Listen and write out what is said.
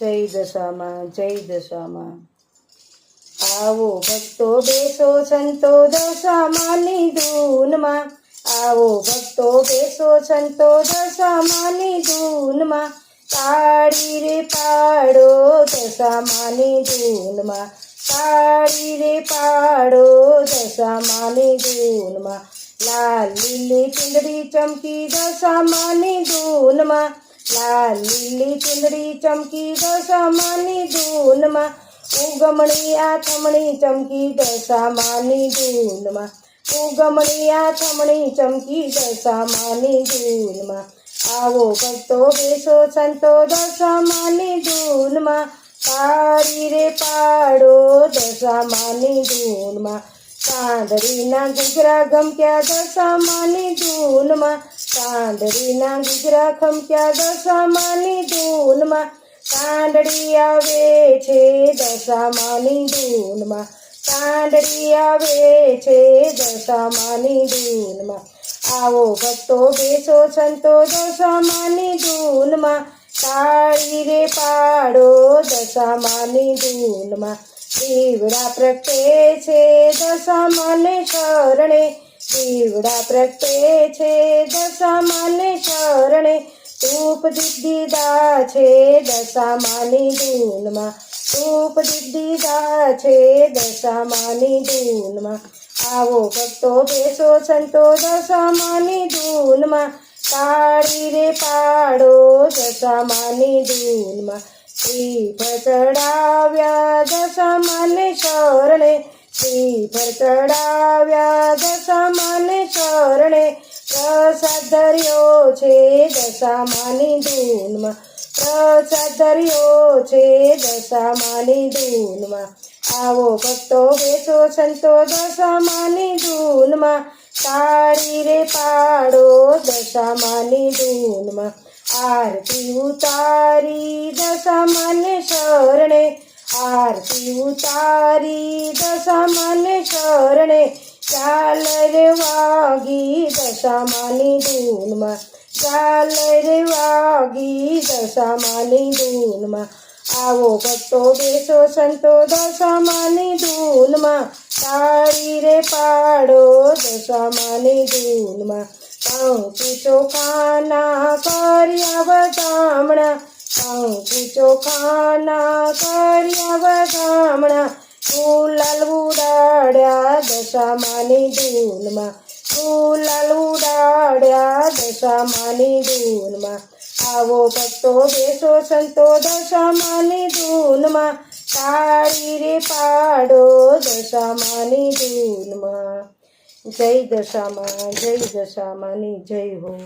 જય દશામાં જય દશામાં. આવો ભક્તો બેસો, સંતો દશામાની ધૂનમાં આવો ભક્તો બેસો, સંતો દશામાની ધૂનમાં તાળી રે પાડો દશામાની ધૂનમાં તાળી રે પાડો દશામાની ધૂનમાં લાલ લીલી ચુંદડી ચમકી દશામાની ધૂનમાં લાલ લીલી ચુંદડી ચમકી દશામાની ધૂનમાં ઉગમણી આથમણી ચમકી દશામાની ધૂનમાં ઉગમણી આથમણી ચમકી દશામાની ધૂનમાં આવો ભક્તો બેસો સંતો દશામાની ધૂનમાં તારી રે પાડો દશામાની ધૂનમાં ચાંદડીના ઘૂઘરા ગમક્યા દશામાની ધૂનમાં ચાંદડીના ઘૂઘરા ખમક્યા દશામાની ધૂનમાં. કાંદડી આવે છે દશામાની ધૂનમાં. કાંદડી આવે છે દશામાની ધૂનમાં. આવો ભક્તો બેસો સંતો દશામાની ધૂનમાં. તાળી રે પાડો દશામાની ધૂનમાં. દીવડા પ્રગટે છે દશામાને શરણે. દીવડા પ્રગટે છે દશામાને શરણે, તૂપ દીદા છે દશામાની ધૂનમાં. ધૂપ દીદા છે દશામાની ધૂનમાં. આવો ભક્તો બેસો સંતો દશામાની ધૂનમાં. તાળી રે પાડો દશામાની ધૂનમાં. શ્રી ભચડાવ્યા દશામાને શરણે શ્રીફળ ચડાવ્યા દશામાને શરણે પ્રસાદ ધર્યો છે દશામાની ધૂનમાં. પ્રસાદ ધર્યો છે દશામાની ધૂનમાં. આવો ભક્તો બેસો સંતો દશામાની ધૂનમાં. તાળી રે પાડો દશામાની ધૂનમાં. આરતી ઉતારી દશામાને શરણે આરતી ઉતારી દશામાન શરણે ચાલ રે વાગી દશામાની ધૂનમાં. ચાલ રે વાગી દશામાની ધૂનમાં. આવો ભક્તો બેસો સંતો દશામાની ધૂનમાં. તાળી રે પાડો દશામાની ધૂનમાં. કંકુ ચોખાના કર્યા બદામણા કંકુ ચોખાના કર્યા વગામણા ફૂલાલ ઉડાડ્યા દશામાની ધૂનમાં. ફૂલાલ ઉડાડ્યા દશામાની ધૂનમાં. આવો ભક્તો બેસો સંતો દશામાની ધૂનમાં. તાળી રે પાડો દશામાની ધૂનમાં. જય દશામાં, જય દશામાની, જય હો.